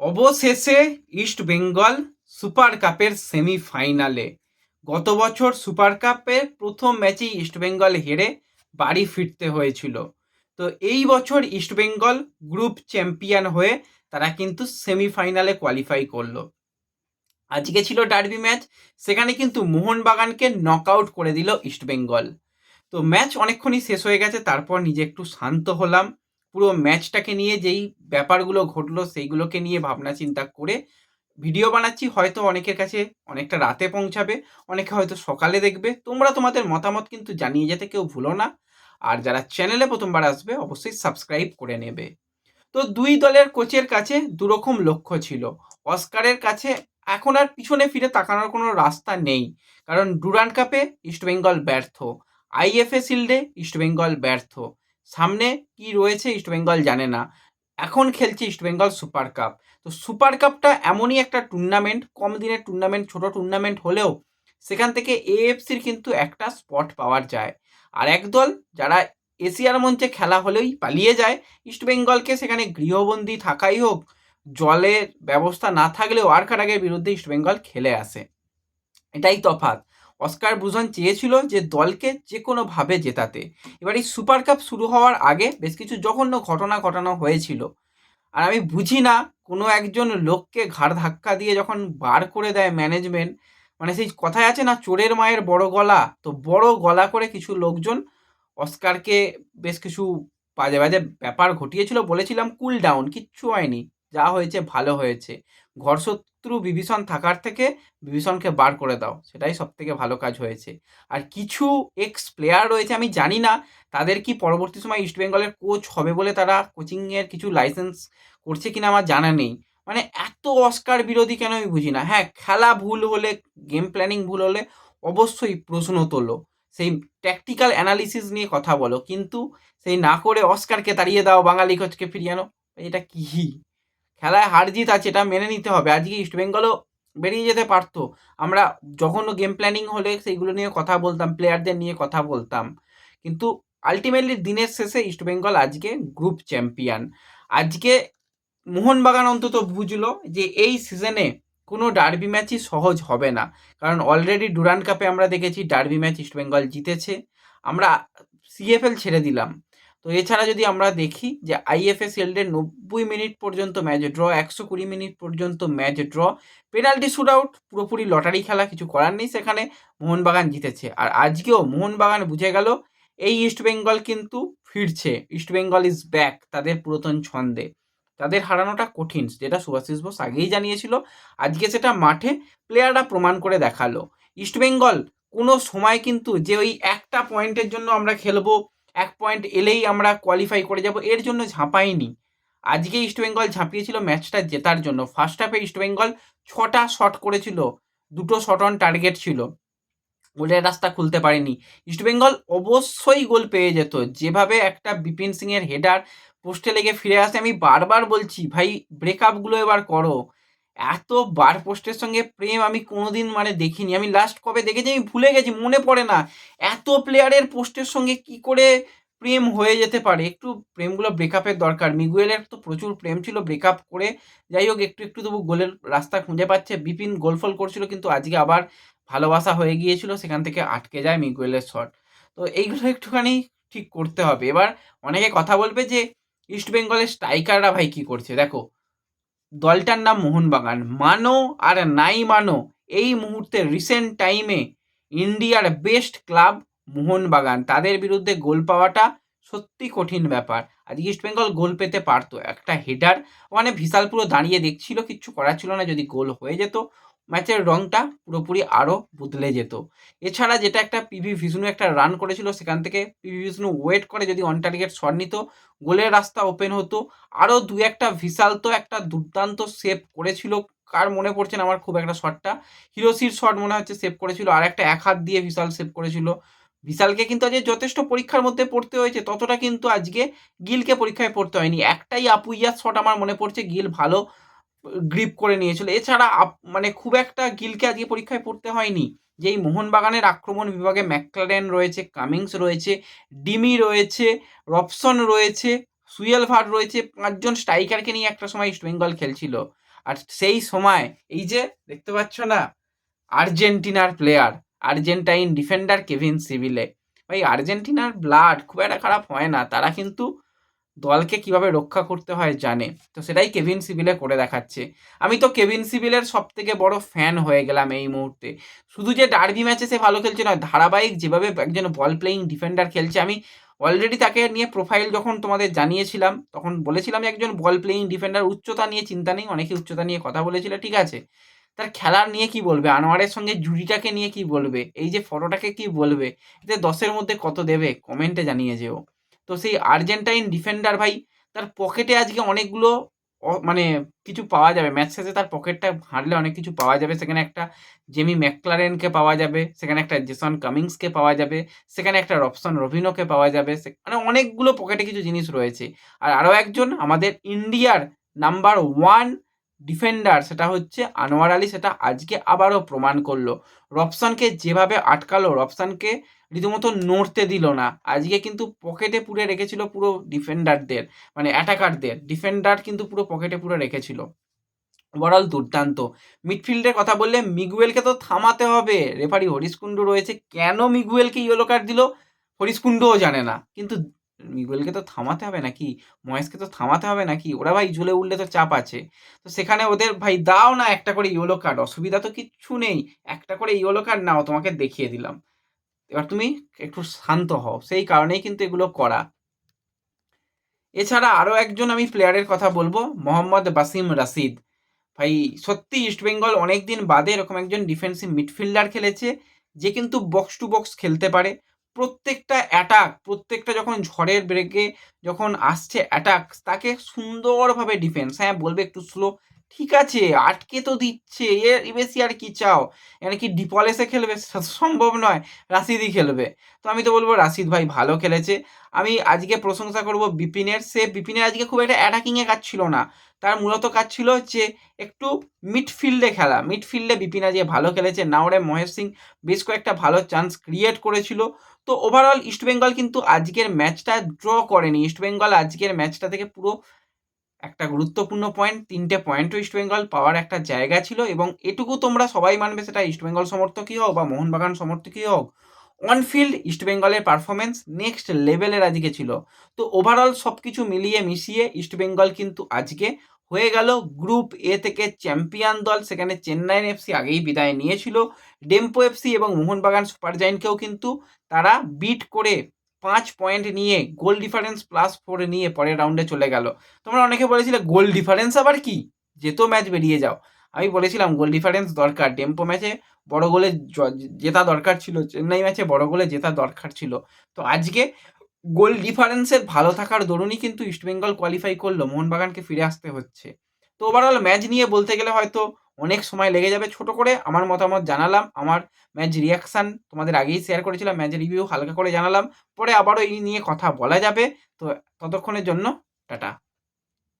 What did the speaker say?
অবশেষে east Bengal super কাপের সেমিফাইনালে গত বছর সুপার কাপের প্রথম ম্যাচেই ইস্ট বেঙ্গল হেরে বাড়ি ফিরতে হয়েছিল। তো এই বছর ইস্ট বেঙ্গল গ্রুপ চ্যাম্পিয়ন হয়ে তারা কিন্তু সেমিফাইনালে কোয়ালিফাই করল। আজকে ছিল ডার্বি ম্যাচ সেখানে কিন্তু মোহনবাগানকে নক আউট করে দিল ইস্ট বেঙ্গল। তো ম্যাচ অনেকক্ষণই শেষ হয়ে গেছে, তারপর নিজে একটু শান্ত হলাম। পুরো ম্যাচটাকে নিয়ে যেই ব্যাপারগুলো ঘটলো সেইগুলোকে নিয়ে ভাবনা চিন্তা করে ভিডিও বানাচ্ছি, হয়তো অনেকের কাছে অনেকটা রাতে পৌঁছাবে, অনেকে হয়তো সকালে দেখবে। তোমরা তোমাদের মতামত কিন্তু জানিয়ে যেতে কেউ ভুলো না। আর যারা চ্যানেলে প্রথমবার আসবে, অবশ্যই সাবস্ক্রাইব করে নেবে। তো দুই দলের কোচের কাছে দুরকম লক্ষ্য ছিল। অস্কারের কাছে এখন আর পিছনে ফিরে তাকানোর কোনো রাস্তা নেই। কারণ ডুরান্ড কাপে ইস্টবেঙ্গল ব্যর্থ। আইএফএ শিল্ডে ইস্টবেঙ্গল ব্যর্থ। সামনে কি রয়েছে ইস্টবেঙ্গল জানে না। এখন খেলছে ইস্টবেঙ্গল সুপার কাপ। তো সুপার কাপটা এমনই একটা টুর্নামেন্ট, কম দিনের টুর্নামেন্ট, ছোট টুর্নামেন্ট হলেও সেখান থেকে এএফসির কিন্তু একটা স্পট পাওয়া যায়। আর একদল যারা এশিয়ার মঞ্চে খেলা হলেই পালিয়ে যায় ইস্টবেঙ্গলকে সেখানে গৃহবন্দী থাকাই হোক, জলের ব্যবস্থা না থাকলেও আর্কারাগের বিরুদ্ধে ইস্টবেঙ্গল খেলে আসে। এটাই তফাৎ। অস্কার ব্রুজন চেয়েছিল যে দলকে যে কোনোভাবে জেতাতে। এবার এই সুপার কাপ শুরু হওয়ার আগে বেশ কিছু জঘন্য ঘটনা ঘটানো হয়েছিল। আর আমি বুঝি না, কোনো একজন লোককে ঘাড় ধাক্কা দিয়ে যখন বার করে দেয় ম্যানেজমেন্ট মানে সেই কথায় আছে না, চোরের মায়ের বড় গলা, তো বড় গলা করে কিছু লোকজন অস্কারকে বেশ কিছু বাজে বাজে ব্যাপার ঘটিয়েছিল। বলেছিলাম কুল ডাউন কিচ্ছু হয়নি, যা হয়েছে ভালো হয়েছে। ঘর শত্রু বিভীষণ থাকার থেকে বিভীষণকে বার করে দাও। সেটাই সব থেকে ভালো কাজ হয়েছে। আর কিছু এক্স প্লেয়ার রয়েছে, আমি জানি না, তাদের কি পরবর্তী সময় ইস্টবেঙ্গলের কোচ হবে বলে তারা কোচিংয়ের কিছু লাইসেন্স করছে কিনা আমার জানা নেই। মানে এত অস্কার বিরোধী কেন আমি বুঝি না। হ্যাঁ খেলা ভুল হলে গেম প্ল্যানিং ভুল হলে অবশ্যই প্রশ্ন তোলো। সেই ট্যাকটিক্যাল অ্যানালিসিস নিয়ে কথা বলো। কিন্তু সেই না করে অস্কারকে তাড়িয়ে দাও, বাঙালি কোচকে ফিরিয়ে আনো, এটা কি? খেলায় হার জিত আছে, এটা মেনে নিতে হবে। আজকে ইস্টবেঙ্গলও বেরিয়ে যেতে পারতো। আমরা যখনও গেম প্ল্যানিং হলে সেইগুলো নিয়ে কথা বলতাম প্লেয়ারদের নিয়ে কথা বলতাম। কিন্তু আলটিমেটলি দিনের শেষে ইস্টবেঙ্গল আজকে গ্রুপ চ্যাম্পিয়ন আজকে মোহনবাগান অন্তত বুঝলো যে এই সিজনে কোনো ডার্বি ম্যাচই সহজ হবে না। কারণ অলরেডি ডুরান্ড কাপে আমরা দেখেছি ডার্বি ম্যাচ ইস্টবেঙ্গল জিতেছে। আমরা সিএফএল ছেড়ে দিলাম। তো এছাড়া যদি আমরা দেখি যে আইএফএ শিল্ডের নব্বই মিনিট পর্যন্ত ম্যাচ ড্র, একশো কুড়ি মিনিট পর্যন্ত match draw, penalty shoot out পুরোপুরি লটারি খেলা কিছু করার নেই সেখানে মোহনবাগান জিতেছে। আর আজকেও মোহনবাগান বুঝে গেল, এই ইস্টবেঙ্গল কিন্তু ফিরছে। ইস্টবেঙ্গল ইজ ব্যাক, তাদের পুরাতন ছন্দে। তাদের হারানোটা কঠিন, যেটা সুভাষিস বোস আগেই জানিয়েছিল। আজকে সেটা মাঠে প্লেয়াররা প্রমাণ করে দেখাল। ইস্টবেঙ্গল কোনো সময় কিন্তু যে ওই একটা পয়েন্টের জন্য আমরা খেলব এক পয়েন্ট এলেই আমরা কোয়ালিফাই করে যাব। এর জন্য ঝাঁপাইনি। আজকে ইস্টবেঙ্গল ঝাঁপিয়েছিল ম্যাচটা জেতার জন্য। ফার্স্ট হাফে ইস্টবেঙ্গল ছটা শট করেছিল। দুটো শট অন টার্গেট ছিল। গোলের রাস্তা খুলতে পারেনি। ইস্টবেঙ্গল অবশ্যই গোল পেয়ে যেত। যেভাবে একটা বিপিন সিংয়ের হেডার পোস্টে লেগে ফিরে আসে, আমি বারবার বলছি, ভাই ব্রেকআপগুলো এবার করো। এত বার পোস্টের সঙ্গে প্রেম আমি কোনোদিন মানে দেখিনি। আমি লাস্ট কবে দেখেছি আমি ভুলে গেছি, মনে পড়ে না। এত প্লেয়ারের পোস্টের সঙ্গে কি করে প্রেম হয়ে যেতে পারে? একটু প্রেমগুলো ব্রেকআপের দরকার। মিগুয়েলের তো প্রচুর প্রেম ছিল ব্রেকআপ করে। যাই হোক, একটু একটু তবু গোলের রাস্তা খুঁজে পাচ্ছে। বিপিন গোলফল করছিল, কিন্তু আজকে আবার ভালোবাসা হয়ে গিয়েছিল। সেখান থেকে আটকে যায় মিগুয়েলের শট তো এইগুলো একটুখানি ঠিক করতে হবে। এবার অনেকে কথা বলবে যে ইস্ট বেঙ্গলের স্ট্রাইকাররা ভাই কি করছে? দেখো দলটার নাম মোহনবাগান। মানো আর নাই মানো, এই মুহূর্তে রিসেন্ট টাইমে ইন্ডিয়ার বেস্ট ক্লাব মোহনবাগান। তাদের বিরুদ্ধে গোল পাওয়াটা সত্যি কঠিন ব্যাপার। আর ইস্ট বেঙ্গল গোল পেতে পারতো, একটা হেডার মানে ভিশাল পুরো দাঁড়িয়ে দেখছিল, কিচ্ছু করার ছিল না, যদি গোল হয়ে যেত ম্যাচের রংটা পুরোপুরি আরও বদলে যেত। এছাড়া যেটা একটা পিভি ভিষ্ণু একটা রান করেছিল, সেখান থেকে পিভি ভিষ্ণু ওয়েট করে যদি অন টার্গেট শট নিত, গোলের রাস্তা ওপেন হতো। আরও দু একটা ভিশাল তো একটা দুর্দান্ত সেভ করেছিল। কার মনে পড়ছে না আমার খুব একটা শটটা হিরোসির শট মনে হচ্ছে সেভ করেছিল, আর একটা এক হাত দিয়ে ভিশাল সেভ করেছিল। বিশালকে কিন্তু আজকে যথেষ্ট পরীক্ষার মধ্যে পড়তে হয়েছে, ততটা কিন্তু আজকে গিলকে পরীক্ষায় পড়তে হয়নি। একটাই আপুইয়ার শট আমার মনে পড়ছে গিল ভালো গ্রিপ করে নিয়েছিল। এছাড়া মানে খুব একটা গিলকে আজকে পরীক্ষায় পড়তে হয়নি। যেই মোহনবাগানের আক্রমণ বিভাগে ম্যাকলারেন রয়েছে, কামিংস রয়েছে, ডিমি রয়েছে রপসন রয়েছে, সুয়েল ভাট রয়েছে, পাঁচজন স্ট্রাইকারকে নিয়ে একটা সময় ইস্ট বেঙ্গল খেলছিল। আর সেই সময় এই যে দেখতে পাচ্ছ না, আর্জেন্টিনার প্লেয়ার আর্জেন্টাইন ডিফেন্ডার কেভিন সিভিলে। ভাই আর্জেন্টিনার ব্লাড খুব একটা খারাপ হয় না, তারা কিন্তু দলকে কীভাবে রক্ষা করতে হয় জানে। তো সেটাই কেভিন সিভিলে করে দেখাচ্ছে। আমি তো কেভিন সিভিলের সব থেকে বড় ফ্যান হয়ে গেলাম এই মুহূর্তে। শুধু যে ডার্বি ম্যাচে সে ভালো খেলছে নয়, ধারাবাহিক যেভাবে একজন বল প্লেয়িং ডিফেন্ডার খেলছে, আমি অলরেডি তাকে নিয়ে প্রোফাইল যখন তোমাদের জানিয়েছিলাম, তখন বলেছিলাম একজন বল প্লেয়িং ডিফেন্ডার উচ্চতা নিয়ে চিন্তা নেই অনেকে উচ্চতা নিয়ে কথা বলেছিল, ঠিক আছে। তার খেলার নিয়ে কি বলবে? আনোয়ারের সঙ্গে জুড়িটাকে নিয়ে কি বলবে? এই যে ফটোটাকে কি বলবে? এতে দশের মধ্যে কত দেবে? কমেন্টে জানিয়ে যেও। তো সেই আর্জেন্টাইন ডিফেন্ডার ভাই, তার পকেটে আজকে অনেকগুলো মানে কিছু পাওয়া যাবে। ম্যাচ শেষে তার পকেটটা হারলে অনেক কিছু পাওয়া যাবে। সেখানে একটা জেমি ম্যাকলারেনকে পাওয়া যাবে, সেখানে একটা জেসন কামিংসকে পাওয়া যাবে, সেখানে একটা রবসন রবিনোকে পাওয়া যাবে মানে অনেকগুলো পকেটে কিছু জিনিস রয়েছে। আর আরও একজন আমাদের ইন্ডিয়ার নাম্বার ওয়ান ডিফেন্ডার সেটা হচ্ছে আনোয়ার আলী, সেটা আজকে আবারও প্রমাণ করল। রবসানকে যেভাবে আটকালো রবসানকে রীতিমতো নড়তে দিল না। আজকে কিন্তু পকেটে পুরে রেখেছিল পুরো ডিফেন্ডারদের মানে অ্যাটাকারদের ডিফেন্ডার কিন্তু পুরো পকেটে পুরো রেখেছিল। ওভারঅল দুর্দান্ত। মিডফিল্ডের কথা বললে মিগুয়েলকে তো থামাতে হবে। রেফারি হরিশ কুন্ডু রয়েছে। কেন মিগুয়েলকে ইয়েলো কার্ড দিল? হরিশ কুন্ডুও জানে না। কিন্তু মিগুয়েলকে তো থামাতে হবে নাকি? মহেশকে তো থামাতে হবে নাকি? ওরা ভাই ঝুলে উঠলে তো চাপ আছে। তো সেখানে ওদের ভাই, দাও না একটা করে ইয়েলো কার্ড অসুবিধা তো কিচ্ছু নেই। একটা করে ইয়েলো কার্ড নাও, তোমাকে দেখিয়ে দিলাম। এবার তুমি একটু শান্ত হও, সেই কারণেই কিন্তু এগুলো করা। এছাড়া আরও একজন আমি প্লেয়ারের কথা বলব, মোহাম্মদ বাসিম রাশিদ। ভাই, সত্যি ইস্টবেঙ্গল অনেক দিন বাদে এরকম একজন ডিফেন্সিভ মিডফিল্ডার খেলেছে, যে কিন্তু বক্স টু বক্স খেলতে পারে। প্রত্যেকটা অ্যাটাক প্রত্যেকটা যখন ঝড়ের ব্রেকে যখন আসছে অ্যাটাক তাকে সুন্দরভাবে ডিফেন্স হ্যাঁ বলবে একটু স্লো ঠিক আছে, আটকে তো দিচ্ছে এর বেশি আর কি চাও? এখানে কি ডিপলেসে খেলবে? সম্ভব নয়, রাশিদই খেলবে। তো আমি তো বলব, রাশিদ ভাই ভালো খেলেছে। আমি আজকে প্রশংসা করব বিপিনের, সে বিপিনের আজকে খুব একটা অ্যাটাকিংয়ে কাজ ছিল না। তার মূলত কাজ ছিল যে একটু মিডফিল্ডে খেলা। মিডফিল্ডে বিপিন আজকে ভালো খেলেছে। নাওরে মহেশ সিং বেশ কয়েকটা ভালো চান্স ক্রিয়েট করেছিল। তো ওভারঅল ইস্টবেঙ্গল কিন্তু আজকের ম্যাচটা ড্র করেনি। ইস্টবেঙ্গল আজকের ম্যাচটা থেকে পুরো একটা গুরুত্বপূর্ণ পয়েন্ট তিনটে পয়েন্টও ইস্টবেঙ্গল পাওয়ার একটা জায়গা ছিল এবং এটুকু তোমরা সবাই মানবে সেটা ইস্টবেঙ্গল সমর্থকই হোক বা মোহনবাগান সমর্থকই হোক অনফিল্ড ইস্টবেঙ্গলের পারফরমেন্স নেক্সট লেভেলের আজকে ছিল। তো ওভারঅল সব কিছু মিলিয়ে মিশিয়ে ইস্টবেঙ্গল কিন্তু আজকে হয়ে গেল। গ্রুপ এ থেকে চ্যাম্পিয়ন দল, সেখানে চেন্নাইন এফসি আগেই বিদায় নিয়েছিল। ডেম্পো এফসি এবং মোহনবাগান সুপার জায়েন্টকেও কিন্তু তারা বিট করে পাঁচ পয়েন্ট নিয়ে গোল ডিফারেন্স প্লাস ফোর নিয়ে পরের রাউন্ডে চলে গেল। তোমরা অনেকে বলেছিলে, গোল ডিফারেন্স আবার কি? যেত ম্যাচ বেরিয়ে যাও। আমি বলেছিলাম, গোল ডিফারেন্স দরকার। ডেম্পো ম্যাচে বড় গোলে জেতা দরকার ছিল। চেন্নাই ম্যাচে বড় গোলে জেতা দরকার ছিল। তো আজকে গোল ডিফারেন্সের ভালো থাকার দরুনই কিন্তু ইস্টবেঙ্গল কোয়ালিফাই করল, মোহনবাগানকে ফিরে আসতে হচ্ছে। তো ওভারঅল ম্যাচ নিয়ে বলতে গেলে হয়তো অনেক সময় লেগে যাবে ছোট করে, আমার মতামত জানালাম, আমার ম্যাচ রিয়াকশান তোমাদের আগেই শেয়ার করেছিলাম ম্যাচ রিভিউ হালকা করে জানালাম, পরে আবারও এই নিয়ে কথা বলা যাবে, তো ততক্ষণের জন্য টাটা।